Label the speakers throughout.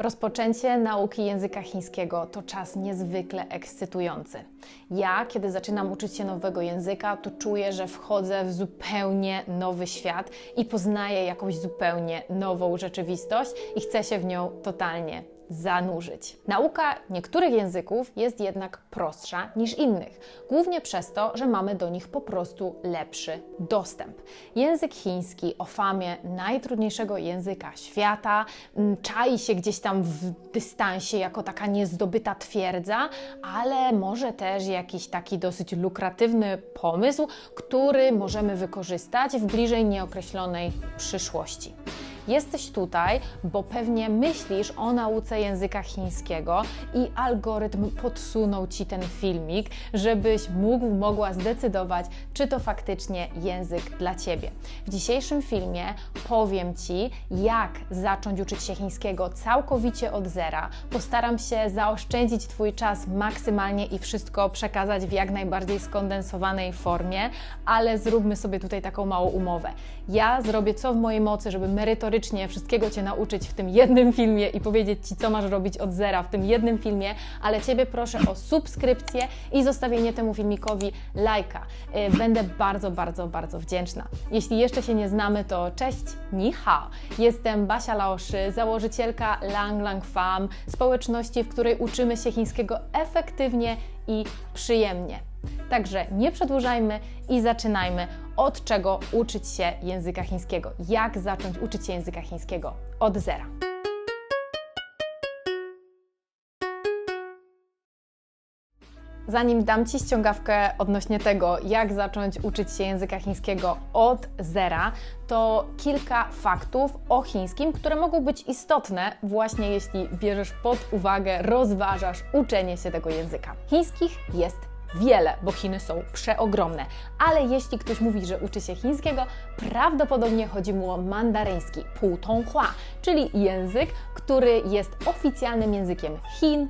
Speaker 1: Rozpoczęcie nauki języka chińskiego to czas niezwykle ekscytujący. Ja, kiedy zaczynam uczyć się nowego języka, to czuję, że wchodzę w zupełnie nowy świat i poznaję jakąś zupełnie nową rzeczywistość i chcę się w nią totalnie zanurzyć. Nauka niektórych języków jest jednak prostsza niż innych, głównie przez to, że mamy do nich po prostu lepszy dostęp. Język chiński o famie najtrudniejszego języka świata mm, czai się gdzieś tam w dystansie jako taka niezdobyta twierdza, ale może też jakiś taki dosyć lukratywny pomysł, który możemy wykorzystać w bliżej nieokreślonej przyszłości. Jesteś tutaj, bo pewnie myślisz o nauce języka chińskiego i algorytm podsunął ci ten filmik, żebyś mógł, mogła zdecydować, czy to faktycznie język dla ciebie. W dzisiejszym filmie powiem ci, jak zacząć uczyć się chińskiego całkowicie od zera. Postaram się zaoszczędzić Twój czas maksymalnie i wszystko przekazać w jak najbardziej skondensowanej formie, ale zróbmy sobie tutaj taką małą umowę. Ja zrobię co w mojej mocy, żeby merytorycznie wszystkiego Cię nauczyć w tym jednym filmie i powiedzieć Ci, co masz robić od zera w tym jednym filmie, ale Ciebie proszę o subskrypcję i zostawienie temu filmikowi lajka. Y, Będę bardzo, bardzo, bardzo wdzięczna. Jeśli jeszcze się nie znamy, to cześć, ni hao. Jestem Basia Laoszy, założycielka Lang Lang Fam, społeczności, w której uczymy się chińskiego efektywnie i przyjemnie. Także nie przedłużajmy i zaczynajmy. Od czego uczyć się języka chińskiego? Jak zacząć uczyć się języka chińskiego od zera? Zanim dam Ci ściągawkę odnośnie tego, jak zacząć uczyć się języka chińskiego od zera, to kilka faktów o chińskim, które mogą być istotne właśnie jeśli bierzesz pod uwagę, rozważasz uczenie się tego języka. Chińskich jest wiele, bo Chiny są przeogromne. Ale jeśli ktoś mówi, że uczy się chińskiego, prawdopodobnie chodzi mu o mandaryński, Putonghua, czyli język, który jest oficjalnym językiem Chin,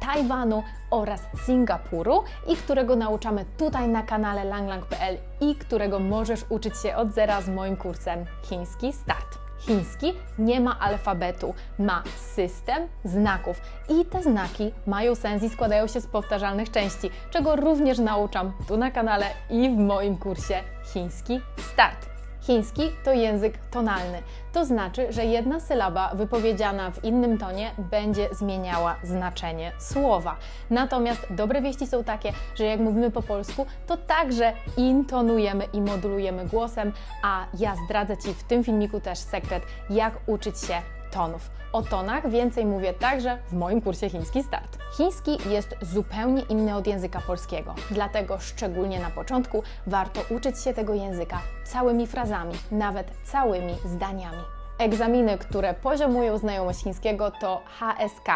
Speaker 1: Tajwanu oraz Singapuru i którego nauczamy tutaj na kanale langlang.pl i którego możesz uczyć się od zera z moim kursem Chiński Start. Chiński nie ma alfabetu, ma system znaków i te znaki mają sens i składają się z powtarzalnych części, czego również nauczam tu na kanale i w moim kursie Chiński Start. Chiński to język tonalny. To znaczy, że jedna sylaba wypowiedziana w innym tonie będzie zmieniała znaczenie słowa. Natomiast dobre wieści są takie, że jak mówimy po polsku, to także intonujemy i modulujemy głosem, a ja zdradzę Ci w tym filmiku też sekret, jak uczyć się tonów. O tonach więcej mówię także w moim kursie Chiński Start. Chiński jest zupełnie inny od języka polskiego, dlatego szczególnie na początku warto uczyć się tego języka całymi frazami, nawet całymi zdaniami. Egzaminy, które poziomują znajomość chińskiego to HSK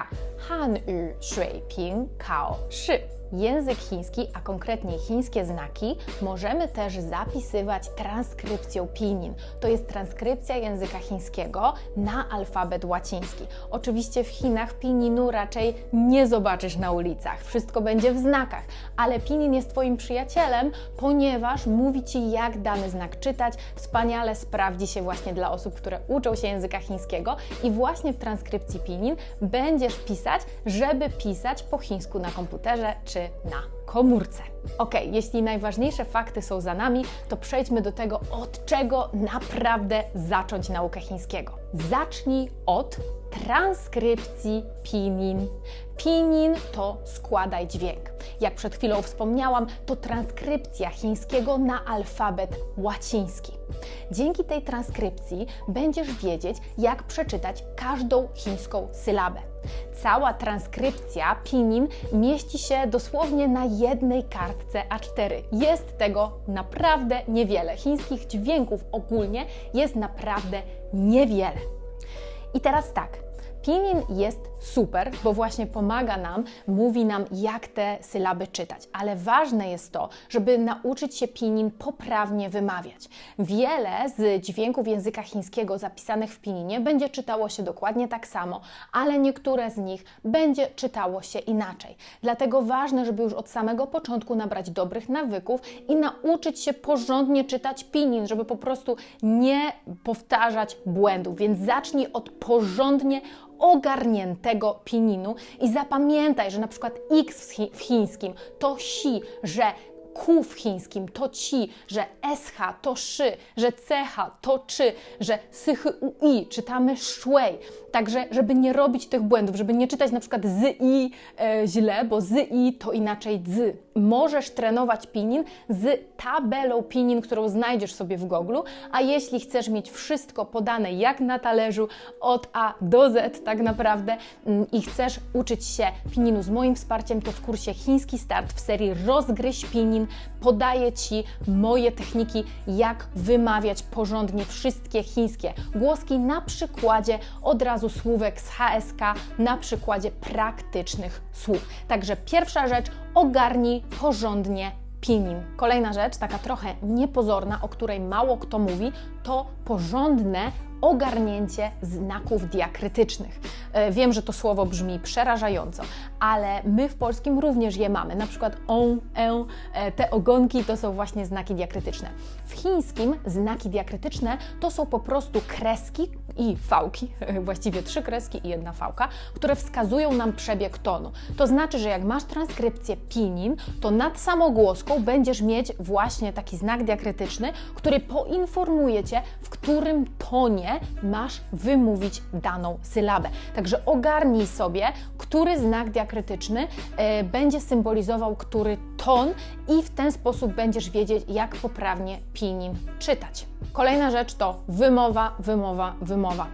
Speaker 1: Hanyu Shui Ping Kao Shi. Język chiński, a konkretnie chińskie znaki, możemy też zapisywać transkrypcją pinyin. To jest transkrypcja języka chińskiego na alfabet łaciński. Oczywiście w Chinach pinninu raczej nie zobaczysz na ulicach, wszystko będzie w znakach, ale pinyin jest Twoim przyjacielem, ponieważ mówi Ci, jak dany znak czytać. Wspaniale sprawdzi się właśnie dla osób, które uczą się języka chińskiego i właśnie w transkrypcji pinyin będziesz pisać, żeby pisać po chińsku na komputerze czy na komórce. Ok, jeśli najważniejsze fakty są za nami, to przejdźmy do tego, od czego naprawdę zacząć naukę chińskiego. Zacznij od transkrypcji pinyin. Pinyin to składaj dźwięk. Jak przed chwilą wspomniałam, to transkrypcja chińskiego na alfabet łaciński. Dzięki tej transkrypcji będziesz wiedzieć, jak przeczytać każdą chińską sylabę. Cała transkrypcja pinyin mieści się dosłownie na jednej kartce A4. Jest tego naprawdę niewiele. Chińskich dźwięków ogólnie jest naprawdę niewiele. I teraz tak, pinyin jest super, bo właśnie pomaga nam, mówi nam, jak te sylaby czytać. Ale ważne jest to, żeby nauczyć się pinin poprawnie wymawiać. Wiele z dźwięków języka chińskiego zapisanych w pininie będzie czytało się dokładnie tak samo, ale niektóre z nich będzie czytało się inaczej. Dlatego ważne, żeby już od samego początku nabrać dobrych nawyków i nauczyć się porządnie czytać pinin, żeby po prostu nie powtarzać błędów. Więc zacznij od porządnie ogarniętego pininu i zapamiętaj, że na przykład x w, chi w chińskim to si, że Q w chińskim to ci, że SH to szy, że CH to czy, że sychy UI czytamy szwej. Także, żeby nie robić tych błędów, żeby nie czytać na przykład z i e, źle, bo z i to inaczej dzy. Możesz trenować pinin z tabelą pinin, którą znajdziesz sobie w Google, a jeśli chcesz mieć wszystko podane jak na talerzu od A do Z tak naprawdę mm, i chcesz uczyć się pininu z moim wsparciem, to w kursie Chiński Start w serii Rozgryź Pinin podaję Ci moje techniki, jak wymawiać porządnie wszystkie chińskie głoski na przykładzie od razu słówek z HSK, na przykładzie praktycznych słów. Także pierwsza rzecz, ogarnij porządnie pinin. Kolejna rzecz, taka trochę niepozorna, o której mało kto mówi, to porządne ogarnięcie znaków diakrytycznych. E, wiem, że to słowo brzmi przerażająco, ale my w polskim również je mamy. Na przykład on, e, e, te ogonki to są właśnie znaki diakrytyczne. W chińskim znaki diakrytyczne to są po prostu kreski i fałki, właściwie trzy kreski i jedna fałka, które wskazują nam przebieg tonu. To znaczy, że jak masz transkrypcję pinin, to nad samogłoską będziesz mieć właśnie taki znak diakrytyczny, który poinformuje Cię, w którym tonie masz wymówić daną sylabę. Także ogarnij sobie, który znak diakrytyczny y, będzie symbolizował który ton i w ten sposób będziesz wiedzieć, jak poprawnie pinin czytać. Kolejna rzecz to wymowa, wymowa, wymowa.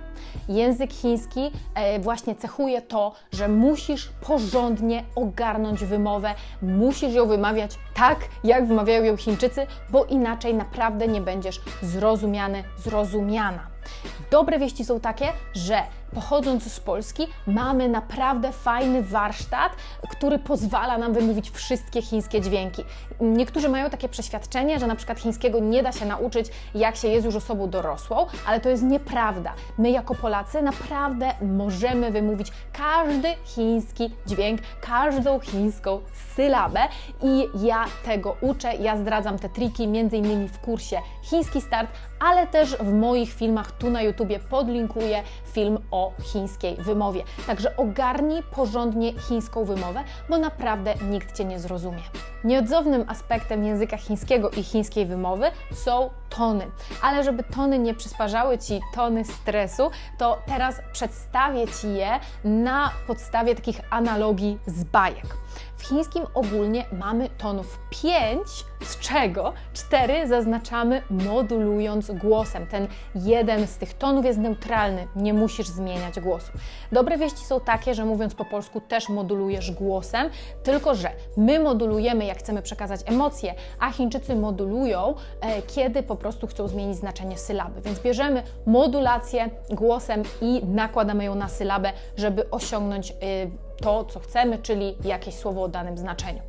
Speaker 1: Język chiński e, właśnie cechuje to, że musisz porządnie ogarnąć wymowę, musisz ją wymawiać tak, jak wymawiają ją Chińczycy, bo inaczej naprawdę nie będziesz zrozumiany, zrozumiana. Dobre wieści są takie, że pochodząc z Polski, mamy naprawdę fajny warsztat, który pozwala nam wymówić wszystkie chińskie dźwięki. Niektórzy mają takie przeświadczenie, że na przykład chińskiego nie da się nauczyć, jak się jest już osobą dorosłą, ale to jest nieprawda. My jako Polacy naprawdę możemy wymówić każdy chiński dźwięk, każdą chińską sylabę i ja tego uczę, ja zdradzam te triki między innymi w kursie Chiński Start, ale też w moich filmach tu na YouTubie podlinkuję film o chińskiej wymowie. Także ogarnij porządnie chińską wymowę, bo naprawdę nikt Cię nie zrozumie. Nieodzownym aspektem języka chińskiego i chińskiej wymowy są tony. Ale żeby tony nie przysparzały Ci tony stresu, to teraz przedstawię Ci je na podstawie takich analogii z bajek. W chińskim ogólnie mamy tonów 5, z czego 4 zaznaczamy modulując głosem. Ten jeden z tych tonów jest neutralny, nie musisz zmieniać głosu. Dobre wieści są takie, że mówiąc po polsku też modulujesz głosem, tylko że my modulujemy, jak chcemy przekazać emocje, a Chińczycy modulują, e, kiedy po prostu chcą zmienić znaczenie sylaby. Więc bierzemy modulację głosem i nakładamy ją na sylabę, żeby osiągnąć y, to, co chcemy, czyli jakieś słowo o danym znaczeniu.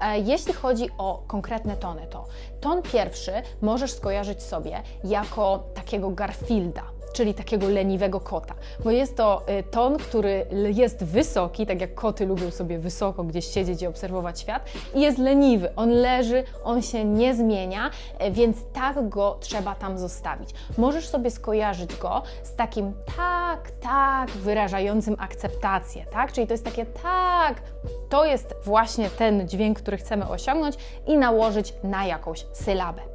Speaker 1: E, jeśli chodzi o konkretne tony, to ton pierwszy możesz skojarzyć sobie jako takiego Garfielda czyli takiego leniwego kota, bo jest to y, ton, który jest wysoki, tak jak koty lubią sobie wysoko gdzieś siedzieć i obserwować świat, i jest leniwy. On leży, on się nie zmienia, e, więc tak go trzeba tam zostawić. Możesz sobie skojarzyć go z takim tak, tak, wyrażającym akceptację, tak? Czyli to jest takie tak, to jest właśnie ten dźwięk, który chcemy osiągnąć i nałożyć na jakąś sylabę.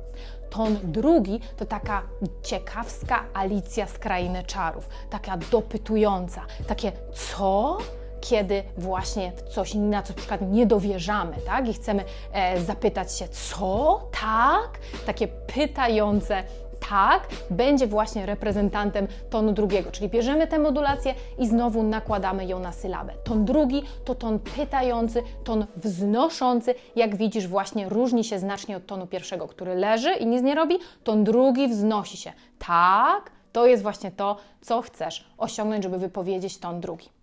Speaker 1: Ton drugi to taka ciekawska Alicja z Krainy Czarów, taka dopytująca, takie co? Kiedy właśnie coś, na co na przykład nie dowierzamy, tak? I chcemy e, zapytać się, co? Tak? Takie pytające tak będzie właśnie reprezentantem tonu drugiego, czyli bierzemy tę modulację i znowu nakładamy ją na sylabę. Ton drugi to ton pytający, ton wznoszący, jak widzisz właśnie różni się znacznie od tonu pierwszego, który leży i nic nie robi, ton drugi wznosi się. Tak, to jest właśnie to, co chcesz osiągnąć, żeby wypowiedzieć ton drugi.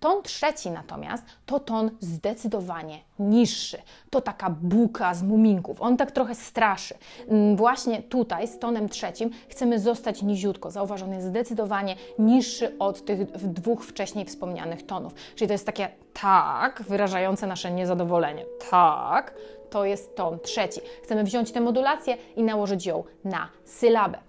Speaker 1: Ton trzeci natomiast to ton zdecydowanie niższy. To taka buka z muminków. On tak trochę straszy. Mm, Właśnie tutaj z tonem trzecim chcemy zostać niziutko. Zauważ, on jest zdecydowanie niższy od tych dwóch wcześniej wspomnianych tonów. Czyli to jest takie tak, wyrażające nasze niezadowolenie. Tak, to jest ton trzeci. Chcemy wziąć tę modulację i nałożyć ją na sylabę.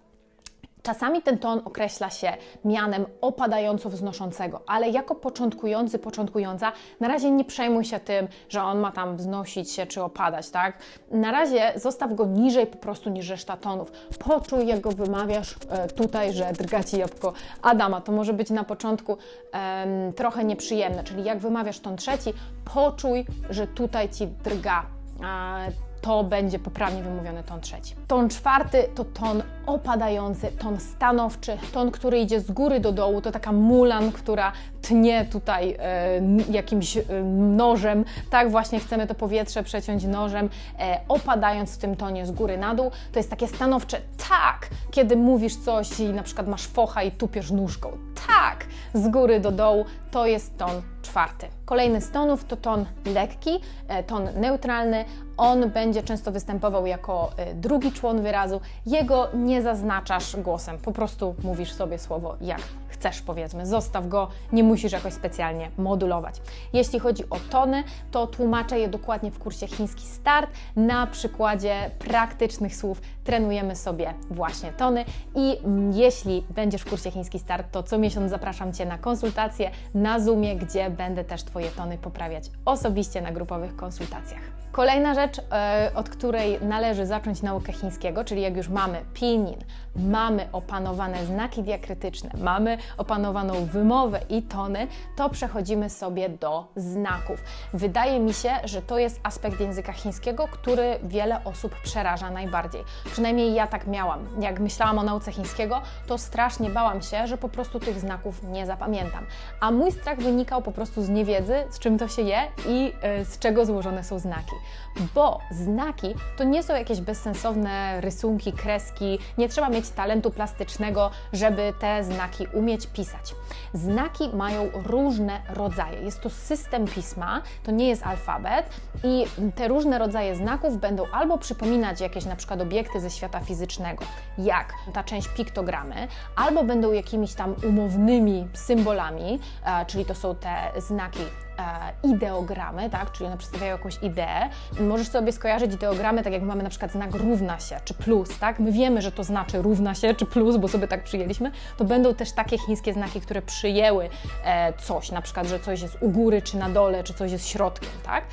Speaker 1: Czasami ten ton określa się mianem opadająco wznoszącego, ale jako początkujący, początkująca, na razie nie przejmuj się tym, że on ma tam wznosić się czy opadać, tak? Na razie zostaw go niżej po prostu niż reszta tonów. Poczuj, jak go wymawiasz e, tutaj, że drga Ci jabłko Adama. To może być na początku em, trochę nieprzyjemne, czyli jak wymawiasz ton trzeci, poczuj, że tutaj Ci drga. A, to będzie poprawnie wymówiony ton trzeci. Ton czwarty to ton opadający, ton stanowczy, ton, który idzie z góry do dołu, to taka mulan, która tnie tutaj e, jakimś e, nożem, tak właśnie chcemy to powietrze przeciąć nożem, e, opadając w tym tonie z góry na dół. To jest takie stanowcze tak, kiedy mówisz coś i na przykład masz focha i tupiesz nóżką. Tak, z góry do dołu, to jest ton czwarty. Kolejny z tonów to ton lekki, e, ton neutralny. On będzie często występował jako e, drugi człon wyrazu. Jego nie zaznaczasz głosem, po prostu mówisz sobie słowo jak chcesz, powiedzmy. Zostaw go, nie musisz jakoś specjalnie modulować. Jeśli chodzi o tony, to tłumaczę je dokładnie w kursie Chiński Start. Na przykładzie praktycznych słów trenujemy sobie właśnie tony i jeśli będziesz w kursie Chiński Start, to co miesiąc zapraszam Cię na konsultacje na Zoomie, gdzie będę też Twoje tony poprawiać osobiście na grupowych konsultacjach. Kolejna rzecz, e, od której należy zacząć naukę chińskiego, czyli jak już mamy pinyin, mamy opanowane znaki diakrytyczne, mamy opanowaną wymowę i tony, to przechodzimy sobie do znaków. Wydaje mi się, że to jest aspekt języka chińskiego, który wiele osób przeraża najbardziej. Przynajmniej ja tak miałam. Jak myślałam o nauce chińskiego, to strasznie bałam się, że po prostu tych znaków nie zapamiętam. A mój strach wynikał po prostu z niewiedzy, z czym to się je i y, z czego złożone są znaki. Bo znaki to nie są jakieś bezsensowne rysunki, kreski, nie trzeba mieć talentu plastycznego, żeby te znaki umieć pisać. Znaki mają różne rodzaje. Jest to system pisma, to nie jest alfabet i te różne rodzaje znaków będą albo przypominać jakieś na przykład obiekty ze świata fizycznego, jak ta część piktogramy, albo będą jakimiś tam umownymi symbolami, e, czyli to są te znaki ideogramy, tak? czyli one przedstawiają jakąś ideę. Możesz sobie skojarzyć ideogramy, tak jak mamy na przykład znak równa się, czy plus, tak? My wiemy, że to znaczy równa się, czy plus, bo sobie tak przyjęliśmy. To będą też takie chińskie znaki, które przyjęły e, coś, na przykład, że coś jest u góry, czy na dole, czy coś jest środkiem, tak?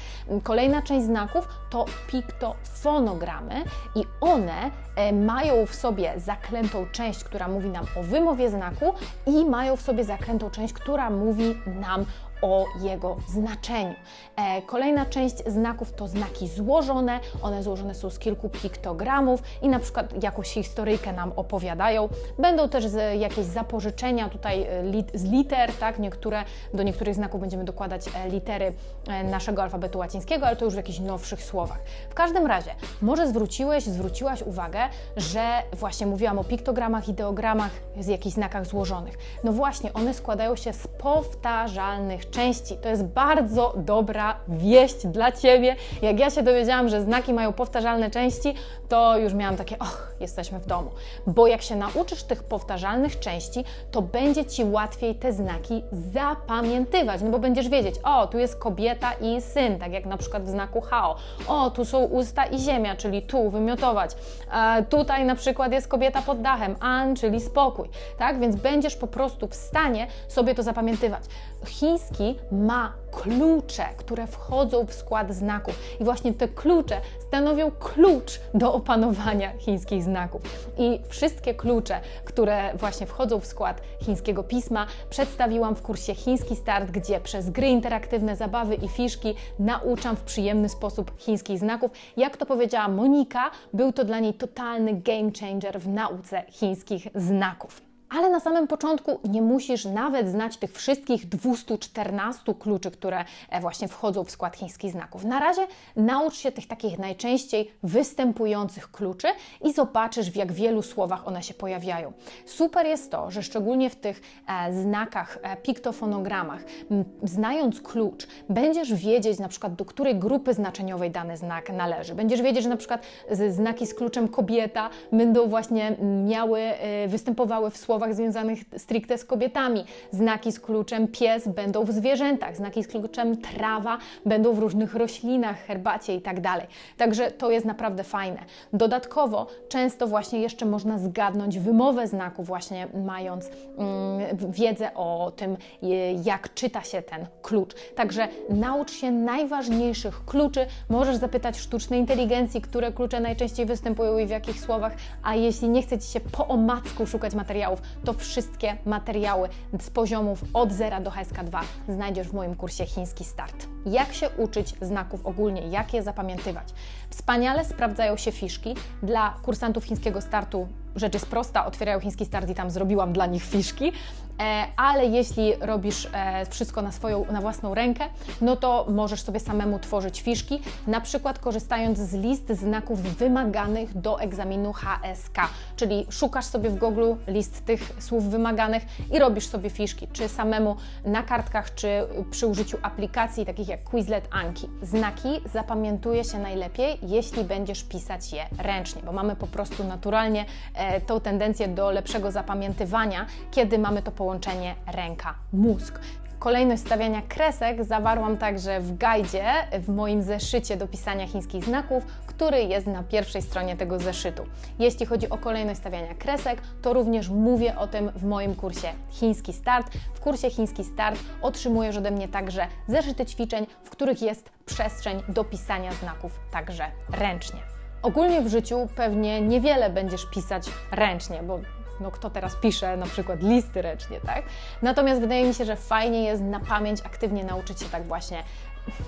Speaker 1: Kolejna część znaków to piktofonogramy i one e, mają w sobie zaklętą część, która mówi nam o wymowie znaku i mają w sobie zaklętą część, która mówi nam o jego znaczeniu. E, kolejna część znaków to znaki złożone. One złożone są z kilku piktogramów i na przykład jakąś historyjkę nam opowiadają. Będą też jakieś zapożyczenia tutaj e, z liter, tak? Niektóre, do niektórych znaków będziemy dokładać e, litery naszego alfabetu łacińskiego, ale to już w jakichś nowszych słowach. W każdym razie, może zwróciłeś, zwróciłaś uwagę, że właśnie mówiłam o piktogramach, ideogramach, z jakichś znakach złożonych. No właśnie, one składają się z powtarzalnych części. To jest bardzo dobra wieść dla Ciebie. Jak ja się dowiedziałam, że znaki mają powtarzalne części, to już miałam takie, och, jesteśmy w domu. Bo jak się nauczysz tych powtarzalnych części, to będzie Ci łatwiej te znaki zapamiętywać, no bo będziesz wiedzieć, o, tu jest kobieta i syn, tak jak na przykład w znaku hao. O, tu są usta i ziemia, czyli tu, wymiotować. E, tutaj na przykład jest kobieta pod dachem, an, czyli spokój, tak? Więc będziesz po prostu w stanie sobie to zapamiętywać. Chiński ma klucze, które wchodzą w skład znaków i właśnie te klucze stanowią klucz do opanowania chińskich znaków. I wszystkie klucze, które właśnie wchodzą w skład chińskiego pisma, przedstawiłam w kursie Chiński Start, gdzie przez gry interaktywne, zabawy i fiszki nauczam w przyjemny sposób chińskich znaków. Jak to powiedziała Monika, był to dla niej totalny game changer w nauce chińskich znaków. Ale na samym początku nie musisz nawet znać tych wszystkich 214 kluczy, które e, właśnie wchodzą w skład chińskich znaków. Na razie naucz się tych takich najczęściej występujących kluczy i zobaczysz, w jak wielu słowach one się pojawiają. Super jest to, że szczególnie w tych e, znakach, e, piktofonogramach, znając klucz, będziesz wiedzieć na przykład, do której grupy znaczeniowej dany znak należy. Będziesz wiedzieć, że na przykład znaki z kluczem kobieta będą właśnie miały, występowały w słowach związanych stricte z kobietami. Znaki z kluczem pies będą w zwierzętach, znaki z kluczem trawa będą w różnych roślinach, herbacie tak dalej. Także to jest naprawdę fajne. Dodatkowo często właśnie jeszcze można zgadnąć wymowę znaku, właśnie mając mm, wiedzę o tym, jak czyta się ten klucz. Także naucz się najważniejszych kluczy. Możesz zapytać sztucznej inteligencji, które klucze najczęściej występują i w jakich słowach, a jeśli nie chce Ci się po omacku szukać materiałów, to wszystkie materiały z poziomów od 0 do HSK2 znajdziesz w moim kursie Chiński Start. Jak się uczyć znaków ogólnie, jak je zapamiętywać? Wspaniale sprawdzają się fiszki. Dla kursantów chińskiego startu rzecz jest prosta, otwierają chiński start i tam zrobiłam dla nich fiszki. E, ale jeśli robisz e, wszystko na swoją, na własną rękę, no to możesz sobie samemu tworzyć fiszki, na przykład korzystając z list znaków wymaganych do egzaminu HSK, czyli szukasz sobie w Google list tych słów wymaganych i robisz sobie fiszki, czy samemu na kartkach, czy przy użyciu aplikacji takich jak Quizlet Anki. Znaki zapamiętuje się najlepiej, jeśli będziesz pisać je ręcznie, bo mamy po prostu naturalnie e, tą tendencję do lepszego zapamiętywania, kiedy mamy to połączenie ręka-mózg. Kolejność stawiania kresek zawarłam także w gajdzie, w moim zeszycie do pisania chińskich znaków, który jest na pierwszej stronie tego zeszytu. Jeśli chodzi o kolejność stawiania kresek, to również mówię o tym w moim kursie Chiński Start. W kursie Chiński Start otrzymujesz ode mnie także zeszyty ćwiczeń, w których jest przestrzeń do pisania znaków także ręcznie. Ogólnie w życiu pewnie niewiele będziesz pisać ręcznie, bo no kto teraz pisze na przykład listy ręcznie, tak? Natomiast wydaje mi się, że fajnie jest na pamięć aktywnie nauczyć się tak właśnie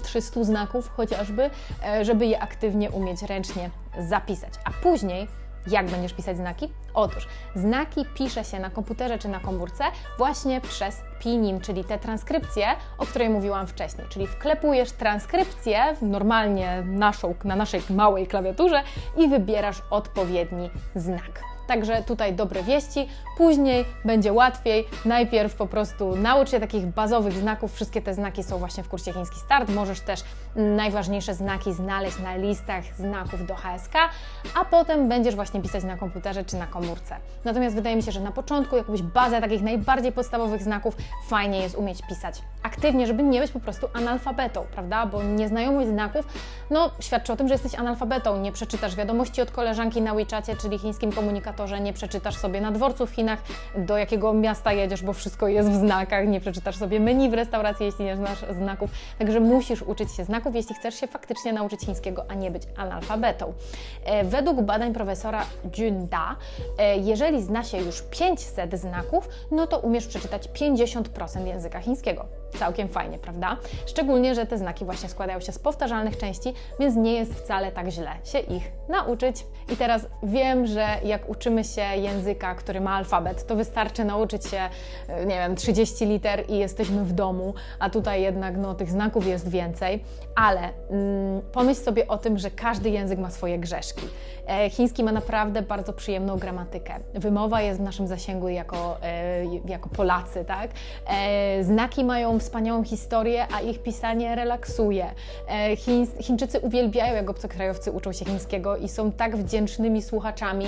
Speaker 1: 300 znaków chociażby, e, żeby je aktywnie umieć ręcznie zapisać. A później jak będziesz pisać znaki? Otóż znaki pisze się na komputerze czy na komórce właśnie przez Pinin, czyli te transkrypcje, o której mówiłam wcześniej. Czyli wklepujesz transkrypcję normalnie naszą, na naszej małej klawiaturze i wybierasz odpowiedni znak. Także tutaj dobre wieści. Później będzie łatwiej. Najpierw po prostu naucz się takich bazowych znaków. Wszystkie te znaki są właśnie w kursie Chiński Start. Możesz też najważniejsze znaki znaleźć na listach znaków do HSK, a potem będziesz właśnie pisać na komputerze czy na komórce. Natomiast wydaje mi się, że na początku jakąś bazę takich najbardziej podstawowych znaków fajnie jest umieć pisać aktywnie, żeby nie być po prostu analfabetą, prawda? Bo nieznajomość znaków, no, świadczy o tym, że jesteś analfabetą. Nie przeczytasz wiadomości od koleżanki na WeChacie, czyli chińskim komunikatorze, nie przeczytasz sobie na dworcu w Chinach, do jakiego miasta jedziesz, bo wszystko jest w znakach, nie przeczytasz sobie meni w restauracji, jeśli nie znasz znaków. Także musisz uczyć się znaków, jeśli chcesz się faktycznie nauczyć chińskiego, a nie być analfabetą. E, według badań profesora Jun Da, e, jeżeli zna się już 500 znaków, no to umiesz przeczytać 50% języka chińskiego. Całkiem fajnie, prawda? Szczególnie, że te znaki właśnie składają się z powtarzalnych części, więc nie jest wcale tak źle się ich nauczyć. I teraz wiem, że jak uczymy się języka, który ma alfabet, to wystarczy nauczyć się, e, nie wiem, 30 liter i jesteśmy w domu, a tutaj jednak no, tych znaków jest więcej, ale mm, pomyśl sobie o tym, że każdy język ma swoje grzeszki. E, chiński ma naprawdę bardzo przyjemną gramatykę. Wymowa jest w naszym zasięgu jako, e, jako Polacy, tak? E, znaki mają wspaniałą historię, a ich pisanie relaksuje. E, Chiń, Chińczycy uwielbiają, jak obcokrajowcy uczą się chińskiego i są tak wdzięcznymi słuchaczami,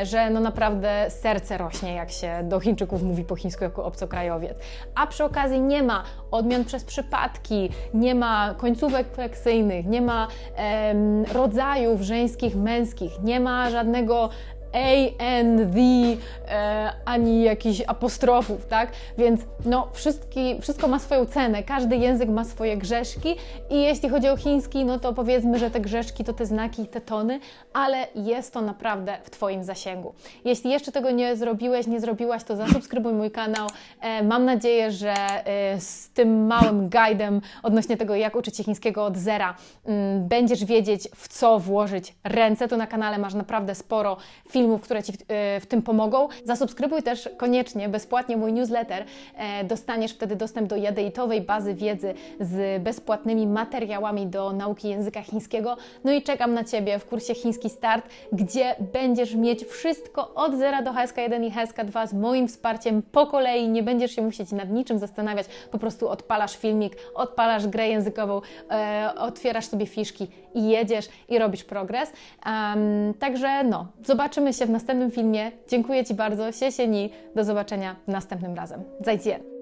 Speaker 1: e, że no naprawdę serce rośnie, jak się do Chińczyków mówi po chińsku jako obcokrajowiec. A przy okazji nie ma odmian przez przypadki, nie ma końcówek fleksyjnych, nie ma em, rodzajów żeńskich, męskich, nie ma żadnego A, N, the, e, ani jakichś apostrofów, tak? Więc no, wszystki, wszystko ma swoją cenę, każdy język ma swoje grzeszki i jeśli chodzi o chiński, no to powiedzmy, że te grzeszki to te znaki te tony, ale jest to naprawdę w Twoim zasięgu. Jeśli jeszcze tego nie zrobiłeś, nie zrobiłaś, to zasubskrybuj mój kanał. E, mam nadzieję, że e, z tym małym guidem odnośnie tego, jak uczyć się chińskiego od zera, mm, będziesz wiedzieć, w co włożyć ręce. Tu na kanale masz naprawdę sporo filmów, filmów, które Ci w, e, w tym pomogą. Zasubskrybuj też koniecznie bezpłatnie mój newsletter. E, dostaniesz wtedy dostęp do jadejtowej bazy wiedzy z bezpłatnymi materiałami do nauki języka chińskiego. No i czekam na Ciebie w kursie Chiński Start, gdzie będziesz mieć wszystko od zera do HSK1 i HSK2 z moim wsparciem po kolei. Nie będziesz się musieć nad niczym zastanawiać, po prostu odpalasz filmik, odpalasz grę językową, e, otwierasz sobie fiszki i jedziesz i robisz progres. Um, także no, zobaczymy się w następnym filmie. Dziękuję Ci bardzo. Xie xie ni. Do zobaczenia następnym razem. 再见。